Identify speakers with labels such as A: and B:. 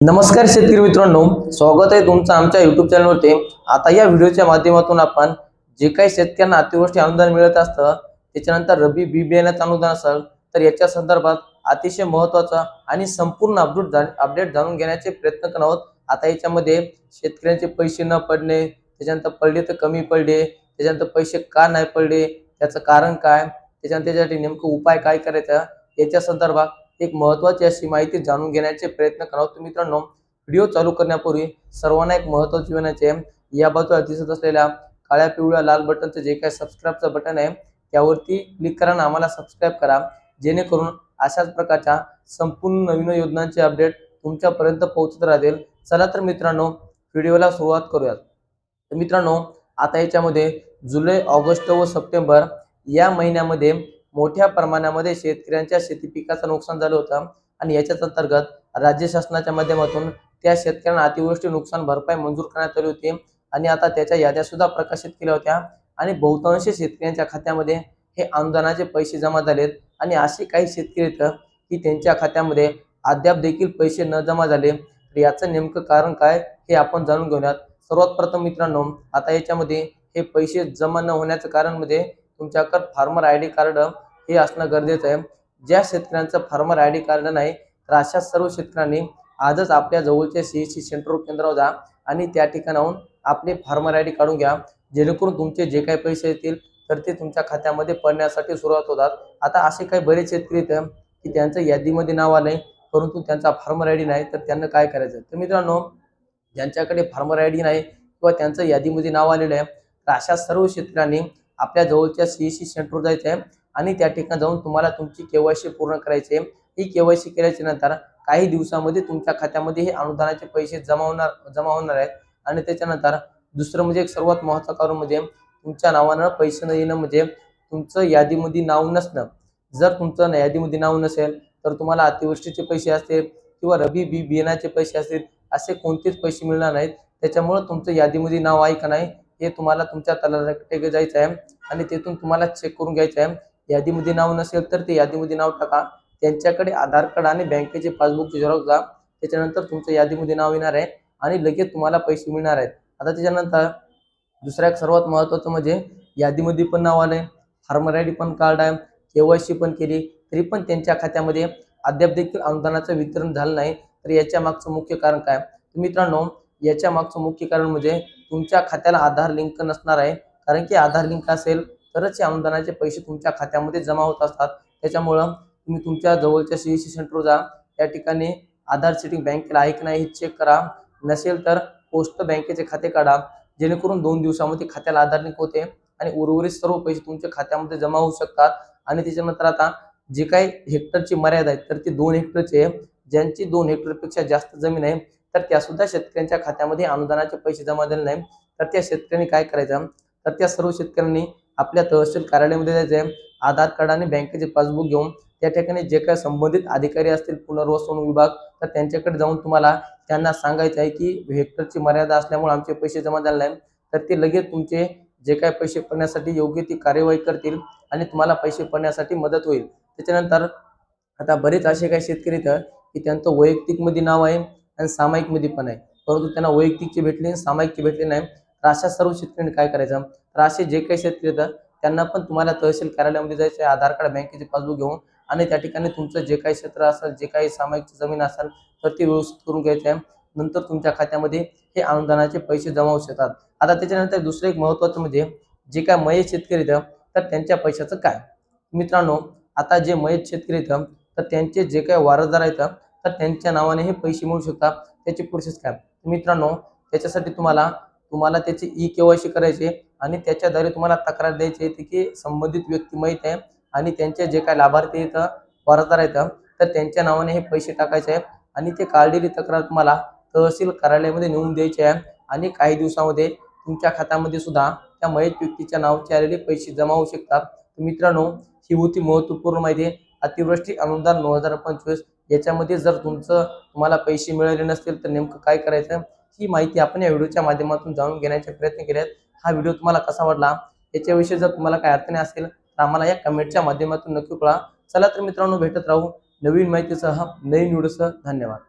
A: नमस्कार शेतकरी मित्रांनो स्वागत आहे तुमचं आमच्या युट्यूब चॅनलवरती आता या व्हिडिओच्या माध्यमातून आपण जे काही शेतकऱ्यांना अतिवृष्टी अनुदान मिळत असतं त्याच्यानंतर रबी बी बियाण्याचं अनुदान असेल तर याच्या संदर्भात अतिशय महत्त्वाचा आणि संपूर्ण अपडेट अपडेट जाणून घेण्याचे प्रयत्न करत आहोत. आता याच्यामध्ये शेतकऱ्यांचे पैसे न पडणे त्याच्यानंतर पडले तर कमी पडले त्याच्यानंतर पैसे का नाही पडले त्याचं कारण काय त्याच्यानंतर त्याच्यासाठी नेमकं उपाय काय करायचा याच्या संदर्भात एक महत्वाची अशी माहिती जाणून घेण्याचे प्रयत्न करावं. तर मित्रांनो व्हिडिओ चालू करण्यापूर्वी सर्वांना एक महत्वाची विनंती आहे या बाजूला दिसत असलेल्या काळ्या पिवळ्या लाल बटनचं जे काही सबस्क्राईबचं बटन आहे त्यावरती क्लिक करा आणि आम्हाला सबस्क्राईब करा. जेणेकरून अशाच प्रकारच्या संपूर्ण नवीन योजनांचे अपडेट तुमच्यापर्यंत पोहोचत राहतील. चला तर मित्रांनो व्हिडिओला सुरुवात करूयात. तर मित्रांनो आता याच्यामध्ये जुलै ऑगस्ट व सप्टेंबर या महिन्यामध्ये मोठ्या प्रमाणामध्ये शेतकऱ्यांच्या शेती पिकाचं नुकसान झालं होतं. आणि याच्याच अंतर्गत राज्य शासनाच्या माध्यमातून त्या शेतकऱ्यांना अतिवृष्टी नुकसान भरपाई मंजूर करण्यात आली होती. आणि आता त्याच्या याद्या सुद्धा प्रकाशित केल्या होत्या. आणि बहुतांश शेतकऱ्यांच्या खात्यामध्ये हे अनुदानाचे पैसे जमा झालेत. आणि असे काही शेतकरी आहेत की त्यांच्या खात्यामध्ये अद्याप देखील पैसे न जमा झाले. तर याचं नेमकं कारण काय हे आपण जाणून घेऊयात. सर्वात प्रथम मित्रांनो आता याच्यामध्ये हे पैसे जमा न होण्याचं कारण म्हणजे तुमच्याकडे फार्मर आय डी कार्ड हे असणं गरजेचं आहे. ज्या शेतकऱ्यांचं फार्मर आय डी कार्ड नाही तर अशा सर्व शेतकऱ्यांनी आजच आपल्या जवळच्या सी सी सेंटर केंद्रावर जा आणि त्या ठिकाणाहून आपले फार्मर आय डी काढून घ्या. जेणेकरून तुमचे जे काही पैसे येतील तर ते तुमच्या खात्यामध्ये पडण्यासाठी सुरुवात होतात. आता असे काही बरेच शेतकरी आहेत की त्यांचं यादीमध्ये नाव आलं परंतु त्यांचा फार्मर आय डी नाही तर त्यांना काय करायचं? तर मित्रांनो ज्यांच्याकडे फार्मर आय डी नाही किंवा त्यांचं यादीमध्ये नाव आलेलं आहे तर अशा सर्व शेतकऱ्यांनी आपल्या जवळच्या सी सी सेंटरवर जायचं आहे. आणि त्या ठिकाणी जाऊन तुम्हाला तुमची केवायसी पूर्ण करायची आहे. ही केवायसी केल्याच्यानंतर काही दिवसामध्ये तुमच्या खात्यामध्ये हे अनुदानाचे पैसे जमा होणार जमा होणार आहेत. आणि त्याच्यानंतर दुसरं म्हणजे एक सर्वात महत्त्वाचं कारण म्हणजे तुमच्या नावानं पैसे न येणं म्हणजे तुमचं यादीमध्ये नाव नसणं. जर तुमचं यादीमध्ये नाव नसेल तर तुम्हाला अतिवृष्टीचे पैसे असतील किंवा रबी बी बियाणाचे पैसे असतील असे कोणतेच पैसे मिळणार नाहीत. त्याच्यामुळं तुमचं यादीमध्ये नाव आहे का नाही हे तुम्हाला तुमच्या तलाठ्याकडे जायचं आहे आणि तिथून तुम्हाला चेक करून घ्यायचं आहे. यादीमध्ये नाव नसेल तर ते यादीमध्ये नाव टाका. त्यांच्याकडे आधार कार्ड आणि बँकेचे पासबुकचे झेरॉक्स जा. त्याच्यानंतर तुमचं यादीमध्ये नाव येणार आहे आणि लगेच तुम्हाला पैसे मिळणार आहेत. आता त्याच्यानंतर दुसऱ्या सर्वात महत्त्वाचं म्हणजे यादीमध्ये पण नाव आलंय. फार्मर आय डी पण कार्ड आहे. के वाय सी पण केली. तरी पण त्यांच्या खात्यामध्ये अद्याप देखील अनुदानाचं वितरण झालं नाही. तर याच्या मागचं मुख्य कारण काय? तर मित्रांनो याच्या मागचं मुख्य कारण म्हणजे तुमच्या खात्याला आधार लिंक नसणार आहे. कारण की आधार लिंक असेल तरच हे अनुदानाचे पैसे तुमच्या खात्यामध्ये जमा होत असतात. त्याच्यामुळं तुम्ही तुमच्या जवळच्या सी सी सेंटरवर जा. त्या ठिकाणी आधार सेटिंग बँकेला आहे की नाही हे चेक करा. नसेल तर पोस्ट बँकेचे खाते काढा. जेणेकरून दोन दिवसामध्ये खात्याला आधार लिंक होते आणि उर्वरित सर्व पैसे तुमच्या खात्यामध्ये जमा होऊ शकतात. आणि त्याच्यानंतर आता जे काही हेक्टरची मर्यादा आहे तर ती दोन हेक्टरची आहे. ज्यांची दोन हेक्टरपेक्षा जास्त जमीन आहे तर त्या सुद्धा शेतकऱ्यांच्या खात्यामध्ये अनुदानाचे पैसे जमा झाले नाही. तर त्या शेतकऱ्यांनी काय करायचं? तर त्या सर्व शेतकऱ्यांनी आपल्या तहसील कार्यालयामध्ये जायचं आहे. आधार कार्ड आणि बँकेचे पासबुक घेऊन त्या ठिकाणी जे काही संबंधित अधिकारी असतील पुनर्वसन विभाग तर त्यांच्याकडे जाऊन तुम्हाला त्यांना सांगायचं आहे की हेक्टरची मर्यादा असल्यामुळे आमचे पैसे जमा झाले नाही. तर ते लगेच तुमचे जे काही पैसे पडण्यासाठी योग्य ती कार्यवाही करतील आणि तुम्हाला पैसे पडण्यासाठी मदत होईल. त्याच्यानंतर आता बरेच असे काही शेतकरी तर की त्यांचं वैयक्तिकमध्ये नाव आहे आणि सामायिकमध्ये पण आहे. परंतु त्यांना वैयक्तिकची भेटले आणि भेटली भेटले नाही. तर अशा सर्व शेतकऱ्यांनी काय करायचं? तर असे जे काही शेतकरी आहेत त्यांना पण तुम्हाला तहसील कार्यालयामध्ये जायचं आहे आधार कार्ड बँकेचे पासबुक घेऊन आणि त्या ठिकाणी तुमचं जे काही क्षेत्र असेल जे काही सामायिक जमीन असेल तर ते व्यवस्थित करून घ्यायचं आहे नंतर तुमच्या खात्यामध्ये हे अनुदानाचे पैसे जमा होऊ शकतात. आता त्याच्यानंतर दुसरं एक महत्त्वाचं म्हणजे जे काय मयत शेतकरी येतं तर त्यांच्या पैशाचं काय? मित्रांनो आता जे मयत शेतकरी येतं तर त्यांचे जे काही वारसदार आहेत तर त्यांच्या नावाने हे पैसे मिळू शकतात. त्याची प्रोसेस काय? मित्रांनो त्याच्यासाठी तुम्हाला तुम्हाला त्याची ई केवायसी सी करायची आणि त्याच्याद्वारे तुम्हाला तक्रार द्यायची आहे की संबंधित व्यक्ती माहीत आहे आणि त्यांचे जे काय लाभार्थी येतं वारसदार आहेत तर त्यांच्या नावाने हे पैसे टाकायचे आहे आणि ते काढलेली तक्रार तुम्हाला तहसील कार्यालयामध्ये नेऊन द्यायची आहे आणि काही दिवसामध्ये तुमच्या खात्यामध्ये सुद्धा त्या मयत व्यक्तीच्या नावाचे आलेले पैसे जमा होऊ शकतात. मित्रांनो ही होती महत्त्वपूर्ण माहिती अतिवृष्टी अनुदान दोन हजार पंचवीस याच्यामध्ये जर तुमचं तुम्हाला पैसे मिळाले नसतील तर नेमकं काय करायचं? ही माहिती आपण या व्हिडिओच्या माध्यमातून जाणून घेण्याचे प्रयत्न केले आहेत हा व्हिडिओ तुम्हाला कसा वाटला? याच्याविषयी जर तुम्हाला काही अडचणी असेल तर आम्हाला या कमेंटच्या माध्यमातून नक्की कळा चला तर मित्रांनो भेटत राहू नवीन माहितीसह नवीन व्हिडिओसह. धन्यवाद.